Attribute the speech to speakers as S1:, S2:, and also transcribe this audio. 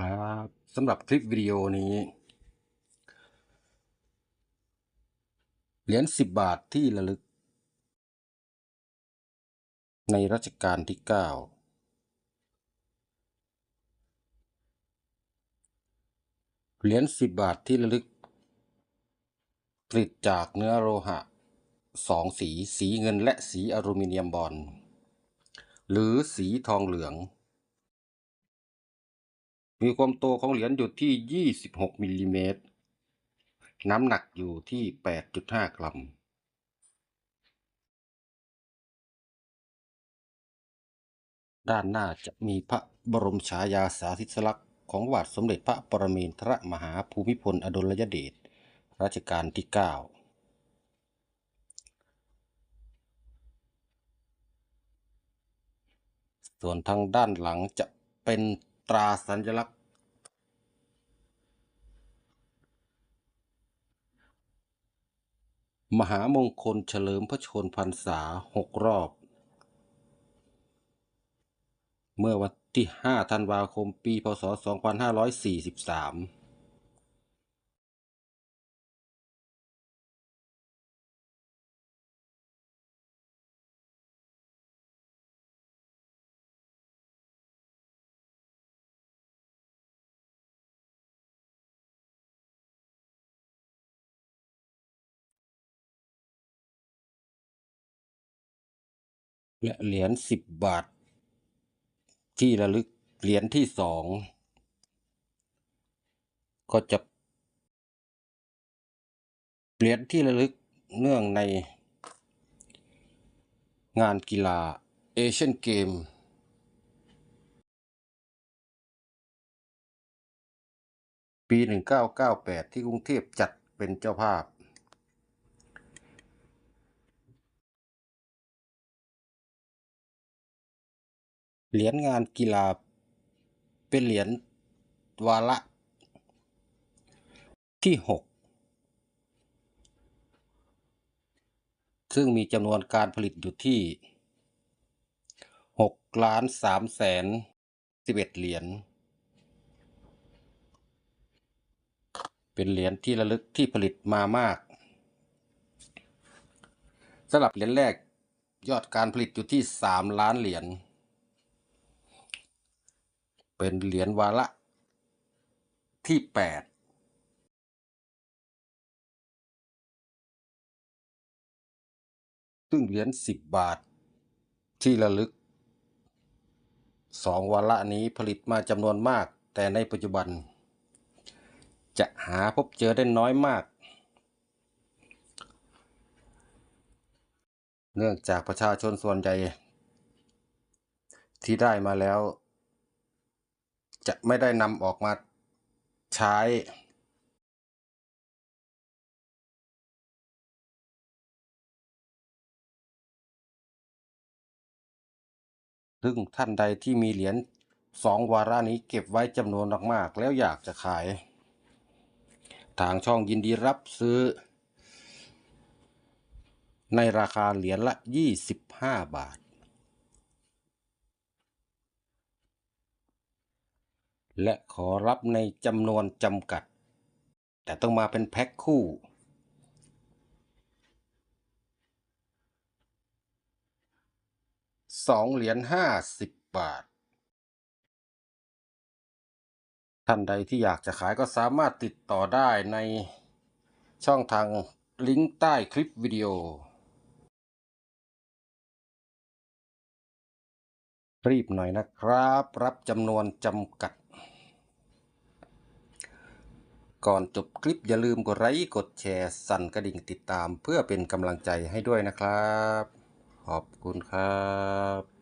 S1: ครับสำหรับคลิปวิดีโอนี้ เหรียญสิบบาทที่ระลึก ในรัชกาลที่เก้าเหรียญสิบบาทที่ระลึก ผลิตจากเนื้อโลหะสองสี สีเงินและสีอลูมิเนียมบอลหรือสีทองเหลือง มีความโตของเหรียญอยู่ที่ 26มิลลิเมตร น้ำหนักอยู่ที่ 8.5 กรัม ด้านหน้าจะมีพระบรมฉายาสาธิสลักษณ์ของบาทสมเด็จพระปรมินทรมหาภูมิพลอดุลยเดชรัชกาลที่ 9ส่วนทางด้านหลังจะเป็น ตราสัญลักษณ์ มหามงคลเฉลิมพระชนพรรษาหกรอบ เมื่อวันที่ 5 ธันวาคม ปี พศ 2543 และเหรียญสิบบาท ที่ระลึกเหรียญที่สองก็จะเหรียญที่ระลึกเนื่องใน งานกีฬาเอเชียนเกม ปี 1998 ที่กรุงเทพจัดเป็นเจ้าภาพ เหรียญงานกีฬา เป็นเหรียญวาระที่ 6 ซึ่งมีจำนวนการผลิตอยู่ที่6ล้าน3แสน11 เหรียญ เป็นเหรียญที่ระลึกที่ผลิตมามากสำหรับเหรียญแรกยอดการผลิตอยู่ที่ 3 ล้านเหรียญ เป็นเหรียญวาระที่ 8ซึ่งเหรียญ10บาท ที่ระลึก2วาระนี้ผลิตมาจำนวนมาก แต่ในปัจจุบัน จะหาพบเจอได้น้อยมาก เนื่องจากประชาชนส่วนใหญ่ ที่ได้มาแล้ว จะไม่ได้นำออกมาใช้ซึ่งท่านใดที่มีเหรียญสองวาระนี้เก็บไว้จำนวนมากๆ แล้วอยากจะขาย ทางช่องยินดีรับซื้อ ในราคาเหรียญละ 25 บาท และขอรับในจำนวนจำกัด แต่ต้องมาเป็นแพ็คคู่ สองเหรียญห้าสิบบาท ท่านใดที่อยากจะขายก็สามารถติดต่อได้ในช่องทางลิงก์ใต้คลิปวิดีโอ รีบหน่อยนะครับ รับจำนวนจำกัด ก่อนจบคลิปอย่าลืมกดไลค์กดแชร์ สั่นกระดิ่งติดตามเพื่อเป็นกำลังใจให้ด้วยนะครับ ขอบคุณครับ